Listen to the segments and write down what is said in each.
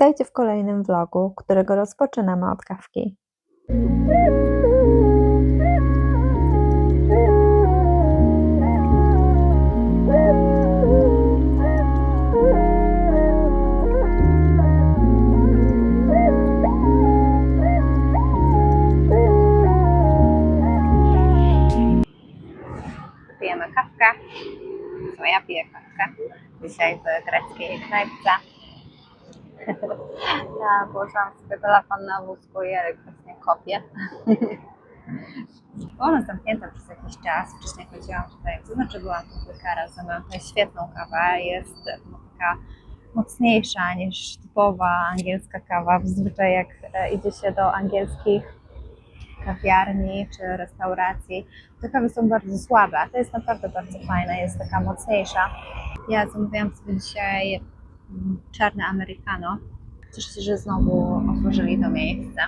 Witajcie w kolejnym vlogu, którego rozpoczynamy od kawki. Pijemy kawkę. Co ja piję kawkę. Dzisiaj w greckiej knajpce. Ja położyłam sobie telefon na wózku i Jarek właśnie kopie. Było ono zamknięte przez jakiś czas. Wcześniej chodziłam tutaj, to znaczy byłam tu kilka razy. Mam tutaj świetną kawę. Jest no, taka mocniejsza niż typowa angielska kawa. Zazwyczaj jak e, idzie się do angielskich kawiarni czy restauracji, te kawy są bardzo słabe, a to jest naprawdę bardzo fajne, jest taka mocniejsza. Ja zamówiłam sobie dzisiaj czarne americano. Cieszę się, że znowu otworzyli to miejsce.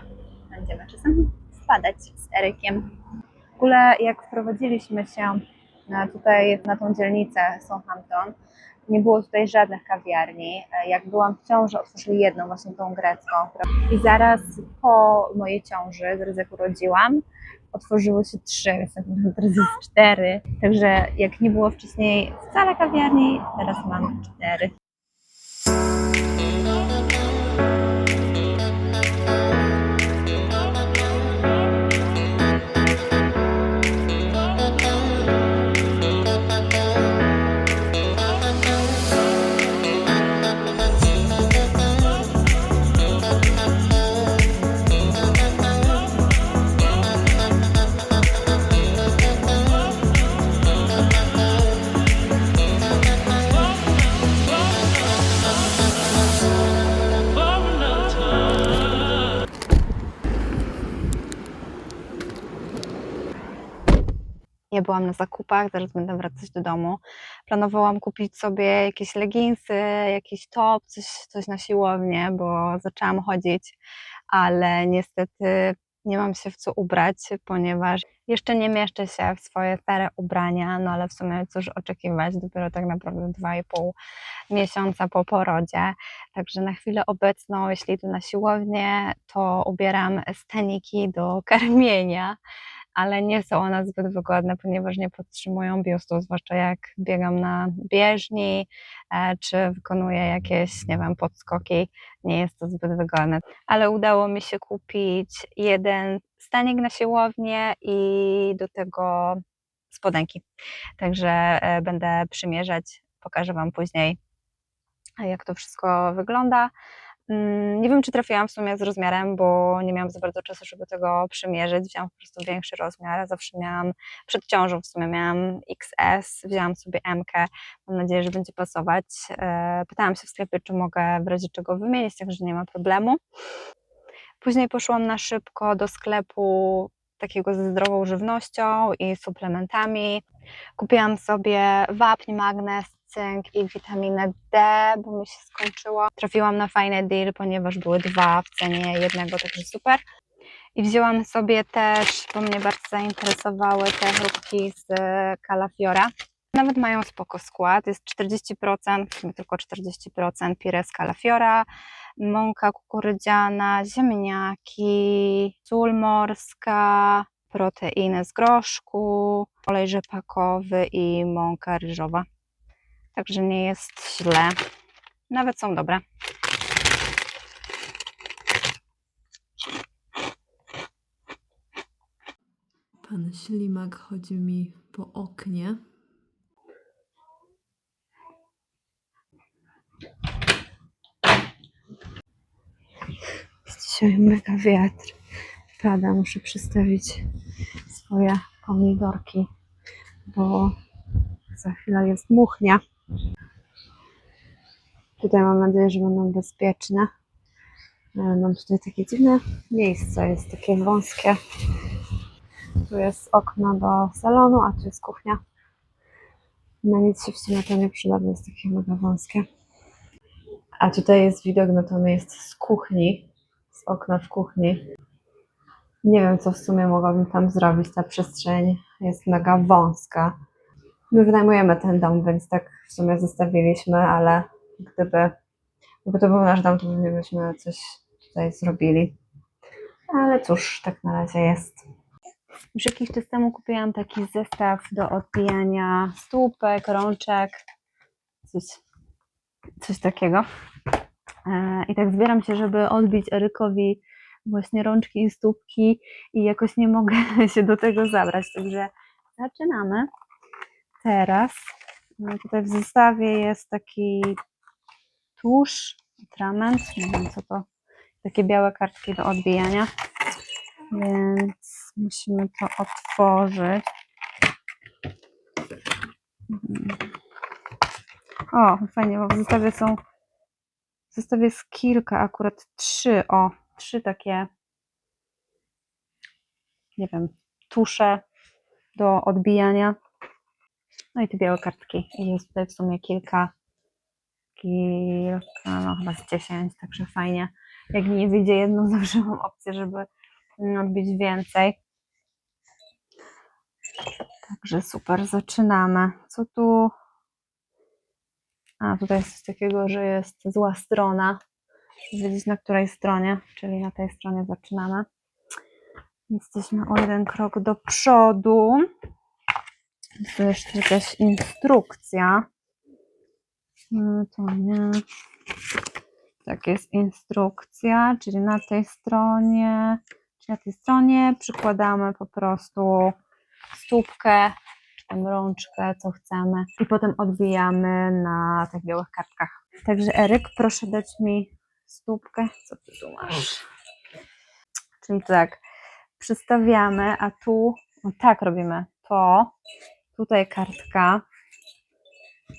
Będziemy czasem spadać z Erykiem. W ogóle jak wprowadziliśmy się tutaj na tą dzielnicę Southampton, nie było tutaj żadnych kawiarni. Jak byłam w ciąży, otworzyli jedną, właśnie tą grecką. I zaraz po mojej ciąży, zaraz jak urodziłam, otworzyły się trzy, tak teraz jest cztery. Także jak nie było wcześniej wcale kawiarni, teraz mam cztery. Byłam na zakupach, zaraz będę wracać do domu. Planowałam kupić sobie jakieś leginsy, jakiś top, coś, coś na siłownię, bo zaczęłam chodzić, ale niestety nie mam się w co ubrać, ponieważ jeszcze nie mieszczę się w swoje stare ubrania, no ale w sumie cóż oczekiwać, dopiero tak naprawdę 2,5 miesiąca po porodzie. Także na chwilę obecną, jeśli idę na siłownię, to ubieram staniki do karmienia ale nie są one zbyt wygodne, ponieważ nie podtrzymują biustu, zwłaszcza jak biegam na bieżni, e, czy wykonuję jakieś, nie wiem, podskoki. Nie jest to zbyt wygodne. Ale udało mi się kupić jeden stanik na siłownię i do tego spodenki. Także e, będę przymierzać, pokażę Wam później, jak to wszystko wygląda. Mm, Nie wiem, czy trafiłam w sumie z rozmiarem, bo nie miałam za bardzo czasu, żeby tego przymierzyć. Wzięłam po prostu większy rozmiar. Zawsze miałam, przed ciążą w sumie miałam XS, wzięłam sobie M. Mam nadzieję, że będzie pasować. E, Pytałam się w sklepie, czy mogę w razie czego wymienić, także nie ma problemu. Później poszłam na szybko do sklepu takiego ze zdrową żywnością i suplementami. Kupiłam sobie wapń, magnez, cynk i witaminę D, bo mi się skończyło. Trafiłam na fajny deal, ponieważ były dwa w cenie jednego, także super. I wzięłam sobie też, bo mnie bardzo zainteresowały te chrupki z Calafiora. Nawet mają spoko skład, jest 40%, w sumie tylko 40% pire z Calafiora, mąka kukurydziana, ziemniaki, sól morska, proteiny z groszku, olej rzepakowy i mąka ryżowa. Także nie jest źle. Nawet są dobre. Pan ślimak chodzi mi po oknie. Jest dzisiaj mega wiatr. Pada, muszę przystawić swoje pomidorki, bo za chwilę jest muchnia. Tutaj mam nadzieję, że będą bezpieczne. Ale Mam tutaj takie dziwne miejsce, jest takie wąskie. Tu jest okno do salonu, a tu jest kuchnia. Na nic się w sumie to nie przyda, bo jest takie mega wąskie. A tutaj jest widok na to miejsce z kuchni, z okna w kuchni. Nie wiem, co w sumie mogłabym tam zrobić. Ta przestrzeń jest mega wąska. My wynajmujemy ten dom, więc tak w sumie zostawiliśmy, ale gdyby Gdyby to był nasz dom, to pewnie byśmy coś tutaj zrobili. Ale cóż, tak na razie jest. Już jakiś czas temu kupiłam taki zestaw do odbijania stópek, rączek, coś, coś takiego. E, I tak zbieram się, żeby odbić Erykowi właśnie rączki i stópki i jakoś nie mogę się do tego zabrać. Także zaczynamy. Teraz no tutaj w zestawie jest taki tusz, atrament, nie wiem co to, takie białe kartki do odbijania, więc musimy to otworzyć. O, fajnie, bo w zestawie są, w zestawie jest kilka, akurat trzy, o, trzy takie, nie wiem, tusze do odbijania. No i te białe kartki. I jest tutaj w sumie kilka, kilka, no chyba z 10, także fajnie. Jak nie wyjdzie jedną, zawsze mam opcję, żeby odbić więcej. Także super, zaczynamy. Co tu? A, tutaj jest coś takiego, że jest zła strona. Wiedzieć na której stronie, czyli na tej stronie zaczynamy. Jesteśmy o jeden krok do przodu. Tu jeszcze jakaś instrukcja. No to nie. Tak, jest instrukcja, czyli na tej stronie, czyli na tej stronie przykładamy po prostu stópkę, czy tam rączkę, co chcemy i potem odbijamy na tych białych kartkach. Także Eryk, proszę dać mi stópkę. Co ty tu masz? Czyli tak, przystawiamy, a tu, no tak robimy, to, tutaj kartka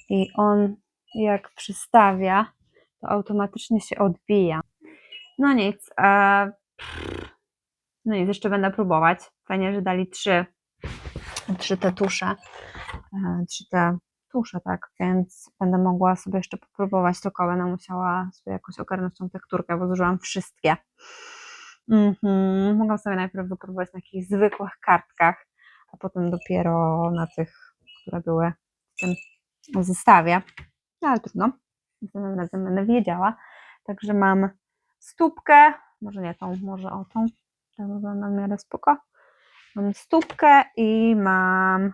i on jak przystawia, to automatycznie się odbija. No nic, e, no nic, jeszcze będę próbować. Fajnie, że dali trzy, trzy te tusze, e, trzy te tusze, tak, więc będę mogła sobie jeszcze popróbować, tylko będę musiała sobie jakoś ogarnąć tą tekturkę, bo zużyłam wszystkie. Mhm. Mogłam sobie najpierw wypróbować na jakichś zwykłych kartkach, a potem dopiero na tych, które były w tym zestawie. No ale trudno. Następnym razem będę wiedziała. Także mam stópkę, może nie tą, może o tą. Ta wygląda w miarę spoko. Mam stópkę i mam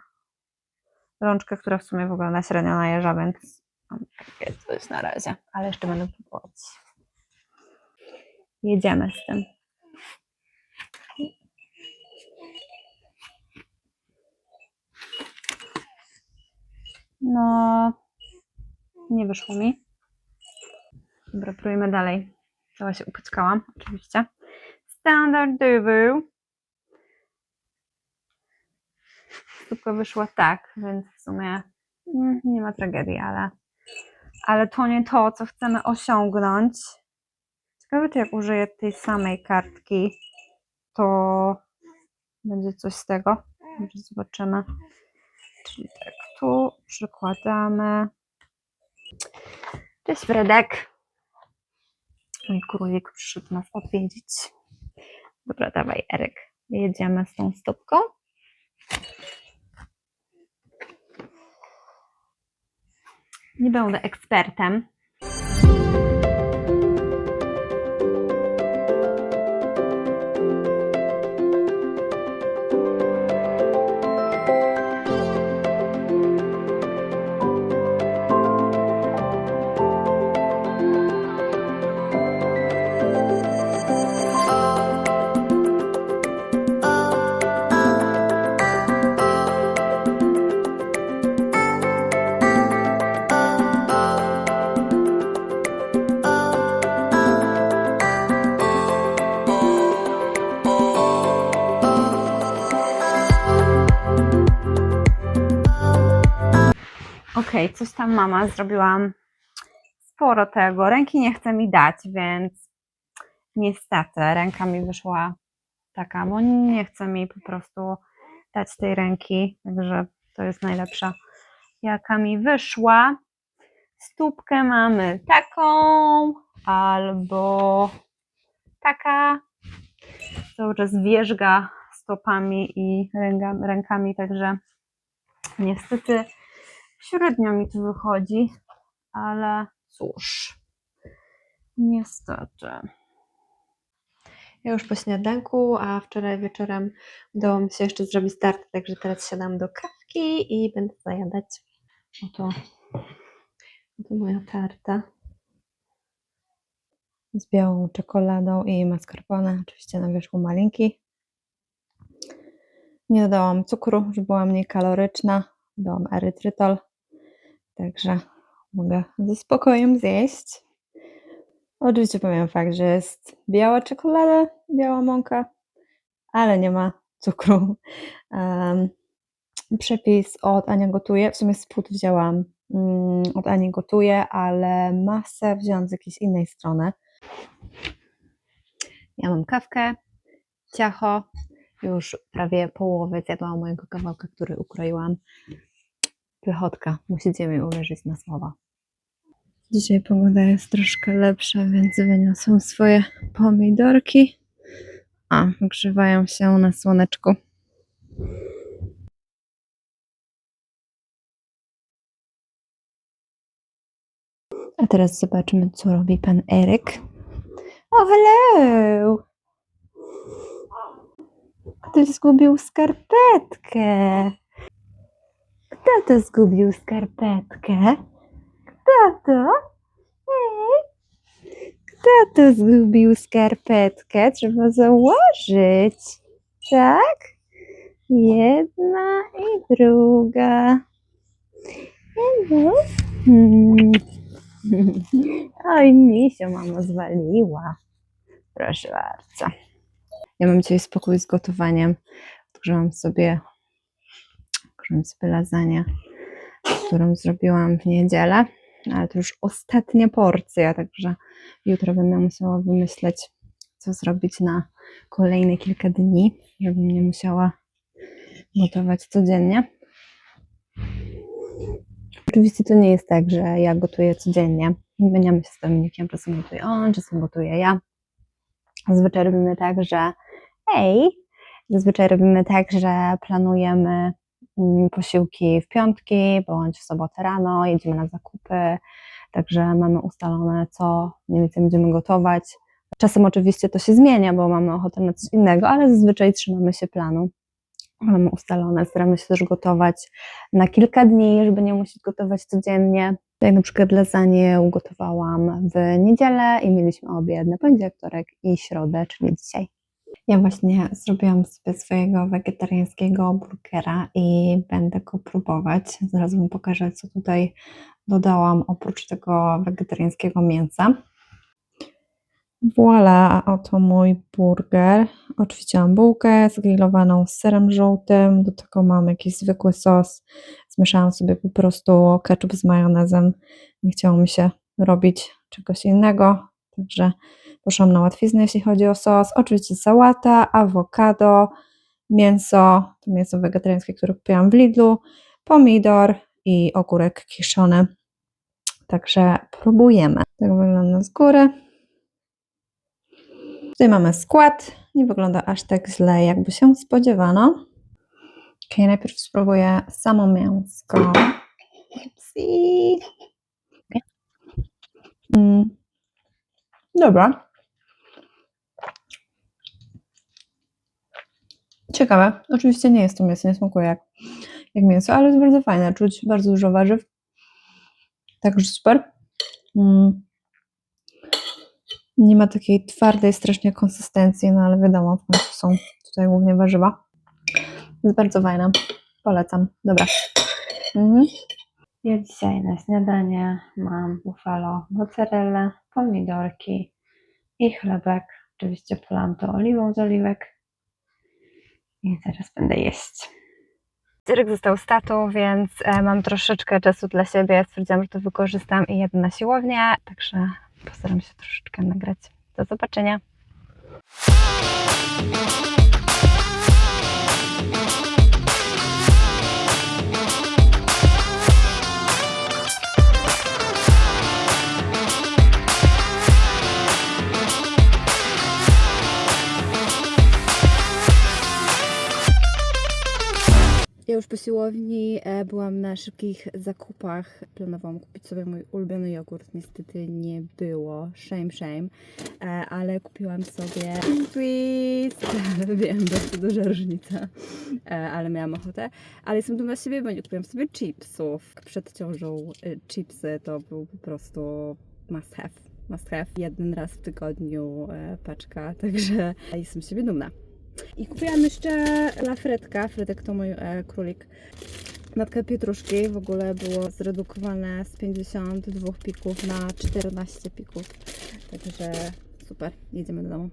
rączkę, która w sumie wygląda średnio na jeża, więc mam takie coś na razie. Ale jeszcze będę próbować. Jedziemy z tym. No, nie wyszło mi. Dobra, próbujmy dalej. Cała się upaćkałam, oczywiście. Standardowo. Stópka wyszła tak, więc w sumie mm, nie ma tragedii, ale, ale to nie to, co chcemy osiągnąć. Ciekawe, czy jak użyję tej samej kartki, to będzie coś z tego. Zobaczymy. Czyli tak, tu przykładamy. Cześć Fredek. Mój królik przyszedł nas odwiedzić. Dobra, dawaj Eryk. Jedziemy z tą stopką. Nie będę ekspertem. Okej, coś tam mama zrobiłam sporo tego. Ręki nie chce mi dać, więc niestety ręka mi wyszła taka, bo nie chce mi po prostu dać tej ręki, także to jest najlepsza, jaka mi wyszła. Stópkę mamy taką albo taka. Cały czas wierzga stopami i rękami, także niestety średnio mi tu wychodzi, ale cóż. Niestety. Ja już po śniadanku, a wczoraj wieczorem udało mi się jeszcze zrobić start, także teraz siadam do kawki i będę zajadać. Oto, oto moja tarta. Z białą czekoladą i mascarpone, oczywiście na wierzchu malinki. Nie dodałam cukru, żeby była mniej kaloryczna. Dałam erytrytol, także mogę ze spokojem zjeść. Oczywiście powiem fakt, że jest biała czekolada, biała mąka, ale nie ma cukru. Em, przepis od Ania Gotuje, w sumie spód wzięłam mm, od Ani Gotuje, ale masę wzięłam z jakiejś innej strony. Ja mam kawkę, ciacho, już prawie połowę zjadłam mojego kawałka, który ukroiłam. Pychotka, musicie mi uwierzyć na słowa. Dzisiaj pogoda jest troszkę lepsza, więc wyniosłam swoje pomidorki. A, grzewają się na słoneczku. A teraz zobaczmy, co robi pan Eryk. O, hello! Ktoś zgubił skarpetkę. Kto to zgubił skarpetkę? Kto to? Kto to zgubił skarpetkę? Trzeba założyć. Tak? Jedna i druga. Hmm. Oj, misio mama zwaliła. Proszę bardzo. Ja mam dzisiaj spokój z gotowaniem. Odgrzewam sobie, odgrzewam sobie lasagne, którą zrobiłam w niedzielę. Ale to już ostatnia porcja, także jutro będę musiała wymyśleć, co zrobić na kolejne kilka dni, żebym nie musiała gotować codziennie. Oczywiście to nie jest tak, że ja gotuję codziennie. Zmieniamy się z Dominikiem, czasem gotuje on, czasem gotuję ja. Zazwyczaj robimy tak, że hej, zazwyczaj robimy tak, że planujemy posiłki w piątki bądź w sobotę rano, jedziemy na zakupy, także mamy ustalone, co mniej więcej będziemy gotować. Czasem oczywiście to się zmienia, bo mamy ochotę na coś innego, ale zazwyczaj trzymamy się planu. Mamy ustalone, staramy się też gotować na kilka dni, żeby nie musieć gotować codziennie. Jak na przykład lasagne ugotowałam w niedzielę i mieliśmy obiad na poniedziałek, wtorek i środę, czyli dzisiaj. Ja właśnie zrobiłam sobie swojego wegetariańskiego burgera i będę go próbować. Zaraz Wam pokażę, co tutaj dodałam oprócz tego wegetariańskiego mięsa. Voila, oto mój burger. Oczywiście mam bułkę zgrillowaną z serem żółtym, do tego mam jakiś zwykły sos. Zmieszałam sobie po prostu ketchup z majonezem. Nie chciało mi się robić czegoś innego, także poszłam na łatwiznę, jeśli chodzi o sos. Oczywiście sałata, awokado, mięso, to mięso wegetariańskie, które kupiłam w Lidlu, pomidor i ogórek kiszony. Także próbujemy. Tak wygląda z góry. Tutaj mamy skład. Nie wygląda aż tak źle, jakby się spodziewano. Ok, najpierw spróbuję samo mięsko. Okay. Mm. Dobra. Ciekawe. Oczywiście nie jest to mięso, nie smakuje jak, jak mięso, ale jest bardzo fajne. Czuć bardzo dużo warzyw. Także super. Mm. Nie ma takiej twardej strasznie konsystencji, no ale wiadomo, w końcu są tutaj głównie warzywa. Jest bardzo fajna. Polecam. Dobra. Mhm. Ja dzisiaj na śniadanie mam buffalo mozzarella, pomidorki i chlebek. Oczywiście polam to oliwą z oliwek. I teraz będę jeść. Cyrk został z tatą, więc e, mam troszeczkę czasu dla siebie. Stwierdziłam, że to wykorzystam i jedę na siłownię, także postaram się troszeczkę nagrać. Do zobaczenia. Siłowni e, byłam na szybkich zakupach. Planowałam kupić sobie mój ulubiony jogurt. Niestety nie było. Shame, shame. E, ale kupiłam sobie twist. Wiem, bardzo duża różnica. E, ale miałam ochotę. Ale jestem dumna z siebie, bo nie kupiłam sobie chipsów. Przed ciążą chipsy to był po prostu must have. Must have. Jeden raz w tygodniu paczka, także jestem z siebie dumna. I kupiłam jeszcze dla Fredka. Fredek to mój e, królik. Natkę pietruszki w ogóle było zredukowane z 52 pików na 14 pików. Także super, jedziemy do domu.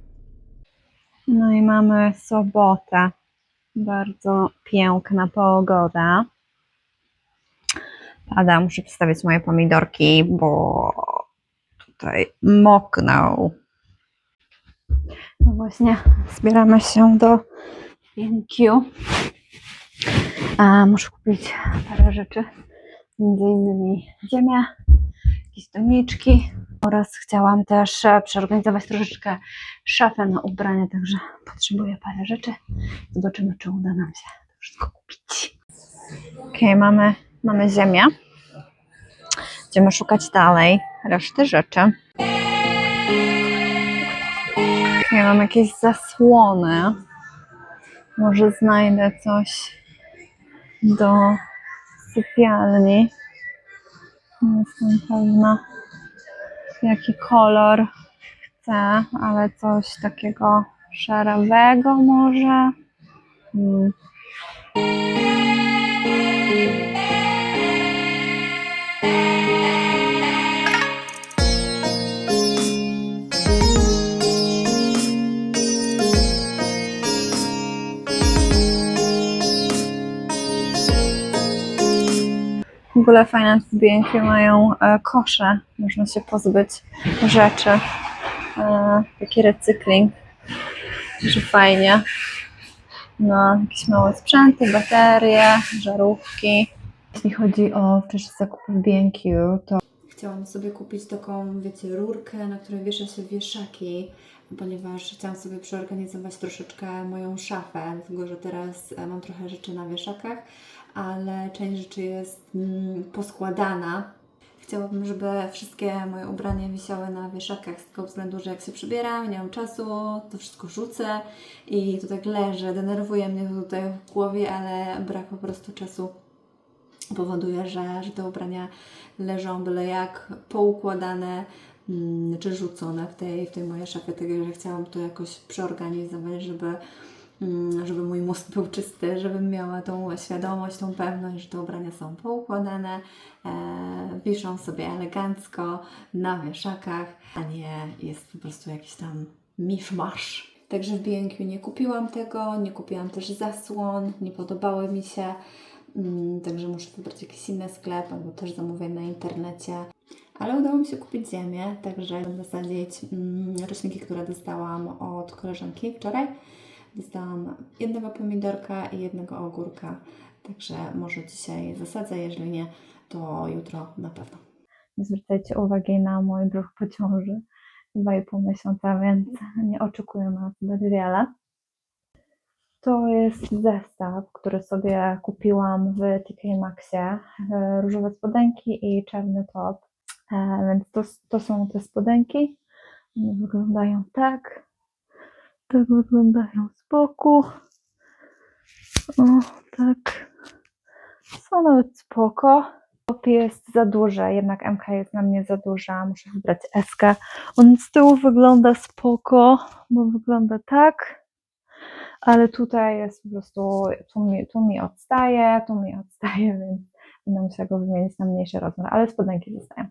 No i mamy sobotę. Bardzo piękna pogoda. Pada, muszę wstawić moje pomidorki, bo tutaj mokną. No właśnie, zbieramy się do BNQ. A muszę kupić parę rzeczy, między innymi ziemię, jakieś doniczki oraz chciałam też e, przeorganizować troszeczkę szafę na ubrania, także potrzebuję parę rzeczy. Zobaczymy, czy uda nam się to wszystko kupić. Ok, mamy, mamy ziemię. Będziemy szukać dalej reszty rzeczy. Mam jakieś zasłony. Może znajdę coś do sypialni. Nie jestem pewna, jaki kolor chcę, ale coś takiego szarawego może. Hmm. Ogóle w B&Q mają e, kosze, można się pozbyć rzeczy. E, taki recykling, że fajnie. No, jakieś małe sprzęty, baterie, żarówki. Jeśli chodzi o też zakupy w B&Q, to Chciałam sobie kupić taką, wiecie, rurkę, na której wiesza się wieszaki, ponieważ chciałam sobie przeorganizować troszeczkę moją szafę, dlatego że teraz e, mam trochę rzeczy na wieszakach, ale część rzeczy jest mm, poskładana. Chciałabym, żeby wszystkie moje ubrania wisiały na wieszakach z tego względu, że jak się przebieram, nie mam czasu, to wszystko rzucę i to tak leży. Denerwuje mnie to tutaj w głowie, ale brak po prostu czasu powoduje, że, że te ubrania leżą byle jak poukładane mm, czy rzucone w tej, w tej mojej szafie, także chciałam to jakoś przeorganizować, żeby, żeby mój mózg był czysty, żebym miała tą świadomość, tą pewność, że te ubrania są poukładane, e, wiszą sobie elegancko na wieszakach, a nie jest po prostu jakiś tam miszmasz. Także w B&Q nie kupiłam tego, nie kupiłam też zasłon, nie podobały mi się. Mm, Także muszę wybrać jakiś inny sklep albo też zamówię na internecie. Ale udało mi się kupić ziemię, także będę sadzić mm, roślinki, które dostałam od koleżanki wczoraj. Dostałam jednego pomidorka i jednego ogórka, także może dzisiaj zasadzę, jeżeli nie, to jutro na pewno. zwracajcie uwagi na mój brzuch po ciąży. 2,5 miesiąca, więc nie oczekuję na zbyt wiele. To jest zestaw, który sobie kupiłam w TK Maxie. E, Różowe spodenki i czarny top. E, Więc to, to są te spodenki. Wyglądają tak. Tak wyglądają z boku. O, tak. Są nawet spoko. Top jest za duże, jednak MK jest na mnie za duża. Muszę wybrać SK. On z tyłu wygląda spoko, bo wygląda tak ale tutaj jest po prostu, tu mi, tu mi odstaje, tu mi odstaje, więc będę musiała go wymienić na mniejszy rozmiar, ale spodenki zostają.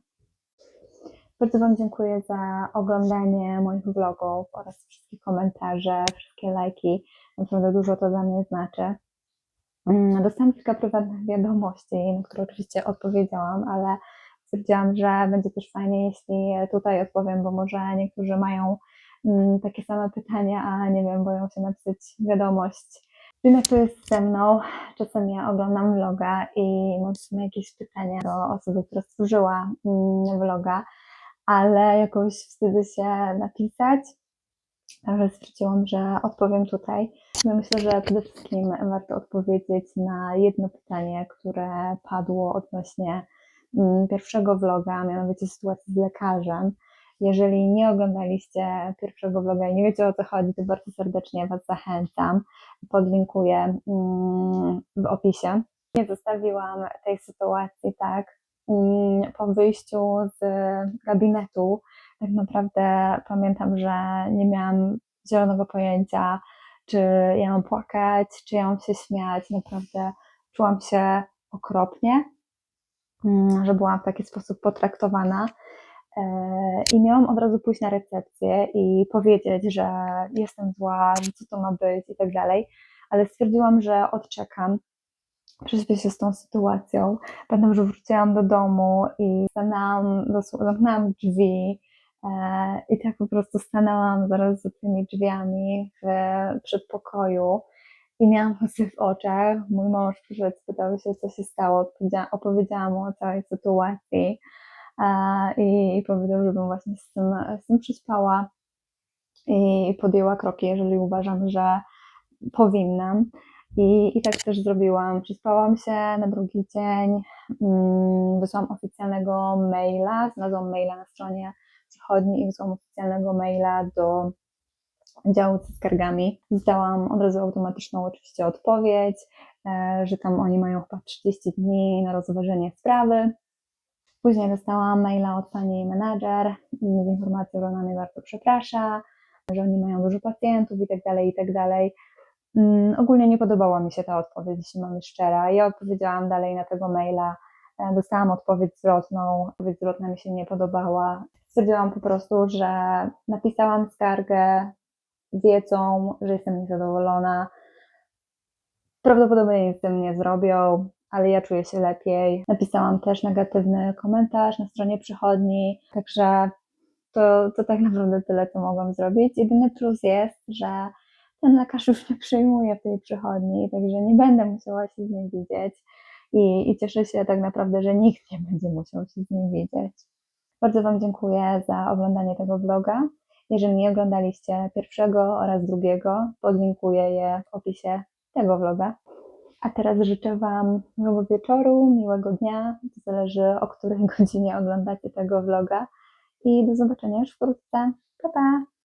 Bardzo Wam dziękuję za oglądanie moich vlogów oraz wszystkie komentarze, wszystkie lajki. Naprawdę dużo to dla mnie znaczy. Mm, Dostałam kilka prywatnych wiadomości, na które oczywiście odpowiedziałam, ale stwierdziłam, że będzie też fajnie, jeśli tutaj odpowiem, bo może niektórzy mają mm, takie same pytania, a nie wiem, boją się napisać wiadomość. Wiem, jak to jest ze mną. Czasem ja oglądam vloga i mam jakieś pytania do osoby, która stworzyła mm, vloga, ale jakoś wstydzę się napisać. Także stwierdziłam, że odpowiem tutaj. Ja myślę, że przede wszystkim warto odpowiedzieć na jedno pytanie, które padło odnośnie mm, pierwszego vloga, mianowicie sytuacji z lekarzem. Jeżeli nie oglądaliście pierwszego vloga i nie wiecie o co chodzi, to bardzo serdecznie Was zachęcam. Podlinkuję mm, w opisie. Nie zostawiłam tej sytuacji tak. Mm, Po wyjściu z gabinetu, tak naprawdę pamiętam, że nie miałam zielonego pojęcia, czy ja mam płakać, czy ja mam się śmiać. Naprawdę czułam się okropnie, mm, że byłam w taki sposób potraktowana. E, I miałam od razu pójść na recepcję i powiedzieć, że jestem zła, że co to ma być i tak dalej, ale stwierdziłam, że odczekam, prześpię się z tą sytuacją. Pamiętam, że wróciłam do domu i stanęłam, zamknęłam drzwi e, i tak po prostu stanęłam zaraz za tymi drzwiami w przedpokoju i miałam łzy w oczach. Mój mąż przyszedł, spytał się, co się stało. Opowiedziałam mu o całej sytuacji e, i, i powiedział, żebym właśnie z tym, z tym przespała i podjęła kroki, jeżeli uważam, że powinnam. I, I tak też zrobiłam. Przespałam się na drugi dzień, mm, wysłałam oficjalnego maila, znalazłam maila na stronie przychodni i wysłałam oficjalnego maila do działu ze skargami. Zdałam od razu automatyczną oczywiście odpowiedź, e, że tam oni mają chyba 30 dni na rozważenie sprawy. Później dostałam maila od pani menadżer z informacją, że ona mnie bardzo przeprasza, że oni mają dużo pacjentów i tak dalej, i tak dalej. Mm, Ogólnie nie podobała mi się ta odpowiedź, jeśli mam szczera. Ja odpowiedziałam dalej na tego maila, e, dostałam odpowiedź zwrotną, odpowiedź zwrotna mi się nie podobała. Stwierdziłam po prostu, że napisałam skargę, wiedzą, że jestem niezadowolona. Prawdopodobnie nic z tym nie zrobią, ale ja czuję się lepiej. Napisałam też negatywny komentarz na stronie przychodni, także to, to tak naprawdę tyle, co mogłam zrobić. Jedyny plus jest, że ten lekarz już nie przyjmuje w tej przychodni, także nie będę musiała się z nim widzieć. I, I cieszę się tak naprawdę, że nikt nie będzie musiał się z nim widzieć. Bardzo Wam dziękuję za oglądanie tego vloga. Jeżeli nie oglądaliście pierwszego oraz drugiego, podlinkuję je w opisie tego vloga. A teraz życzę Wam miłego wieczoru, miłego dnia. To zależy o której godzinie oglądacie tego vloga. I do zobaczenia już wkrótce. Pa, pa!